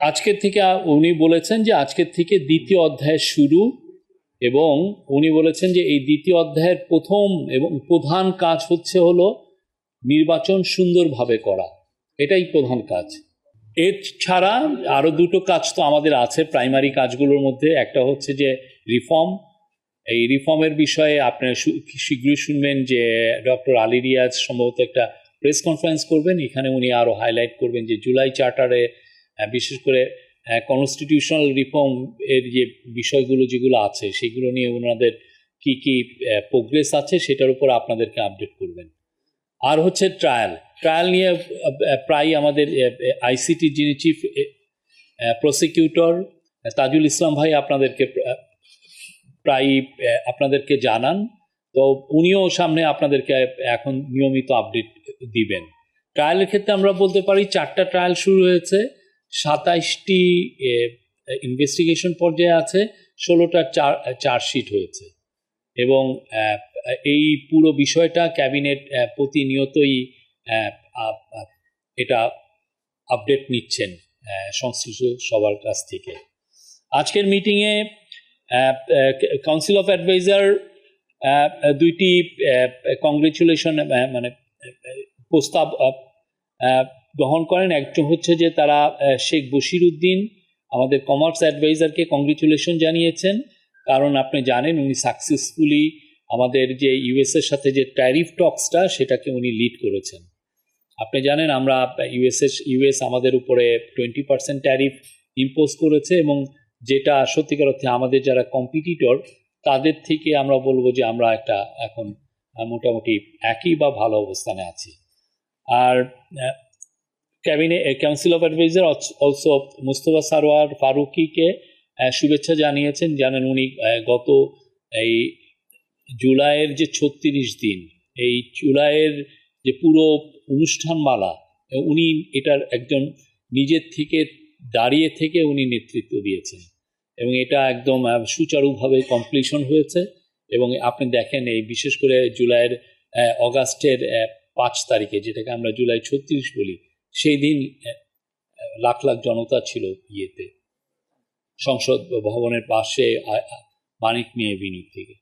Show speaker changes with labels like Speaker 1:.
Speaker 1: আজকের থেকে উনি বলেছেন যে আজকের থেকে দ্বিতীয় অধ্যায় শুরু এবং উনি বলেছেন যে এই দ্বিতীয় অধ্যায়ের প্রথম এবং প্রধান কাজ হচ্ছে হলো নির্বাচন সুন্দরভাবে করা। এটাই প্রধান কাজ। এর ছাড়া আরও দুটো কাজ তো আমাদের আছে প্রাইমারি কাজগুলোর মধ্যে। একটা হচ্ছে যে রিফর্ম এই রিফর্মের বিষয়ে আপনারা শীঘ্রই শুনবেন যে ডক্টর আলী রিয়াজ সম্ভবত একটা প্রেস কনফারেন্স করবেন। এখানে উনি আরও হাইলাইট করবেন যে জুলাই চার্টারে বিশেষ করে কনস্টিটিউশনাল রিফর্ম এর যে বিষয়গুলো যেগুলো আছে, সেগুলো নিয়ে ওনাদের কি কি প্রোগ্রেস আছে সেটার উপর আপনাদেরকে আপডেট করবেন। আর হচ্ছে ট্রায়াল ট্রায়াল নিয়ে প্রায় আমাদের আইসিটি যিনি চিফ প্রসিকিউটর তাজুল ইসলাম ভাই আপনাদেরকে প্রায় আপনাদেরকে জানান। তো উনিও সামনে আপনাদেরকে এখন নিয়মিত আপডেট দিবেন। ট্রায়ালের ক্ষেত্রে আমরা বলতে পারি চারটা ট্রায়াল শুরু হয়েছে। সাতাইশটি ইনভেস্টিগেশন পর্যায়ে আছে, ষোলোটা চার, চার্জশিট হয়েছে। এবং এই পুরো বিষয়টা ক্যাবিনেট প্রতিনিয়তই এটা আপডেট নিচ্ছেন সংশ্লিষ্ট সবার কাছ থেকে। আজকের মিটিংয়ে কাউন্সিল অফ অ্যাডভাইজার দুইটি কংগ্রেচুলেশন মানে প্রস্তাব গ্রহণ করেন। একজন হচ্ছে যে তারা শেখ বশির উদ্দিন, আমাদের কমার্স অ্যাডভাইজারকে কংগ্রেচুলেশন জানিয়েছেন। কারণ আপনি জানেন উনি সাকসেসফুলি আমাদের যে ইউএস এর সাথে যে ট্যারিফ টক্সটা সেটাকে উনি লিড করেছেন। আপনি জানেন আমরা ইউএস ইউএস আমাদের উপরে টোয়েন্টি পার্সেন্ট ট্যারিফ ইম্পোজ করেছে এবং যেটা সত্যিকার অর্থে আমাদের যারা কম্পিটিটর তাদের থেকে আমরা বলব যে আমরা একটা এখন মোটামুটি একই বা ভালো অবস্থানে আছি। আর ক্যাবিনে council of adviser also Mustafa Sarwar ফারুকিকে শুভেচ্ছা জানিয়েছেন, জানেন উনি গত এই জুলাইয়ের যে ছত্রিশ দিন, এই জুলাইয়ের যে পুরো অনুষ্ঠানমালা উনি এটার একজন নিজের থেকে দাঁড়িয়ে থেকে উনি নেতৃত্ব দিয়েছেন। এবং এটা একদম সুচারুভাবে কমপ্লিশন হয়েছে। এবং আপনি দেখেন, এই বিশেষ করে জুলাইয়ের অগাস্টের পাঁচ তারিখে, যেটাকে আমরা জুলাই ছত্রিশ বলি সেই দিন লাখ লাখ জনতা ছিল ইয়েতে। সংসদ ভবনের পাশে মানিক নিয়ে বিনিয়োগ থেকে।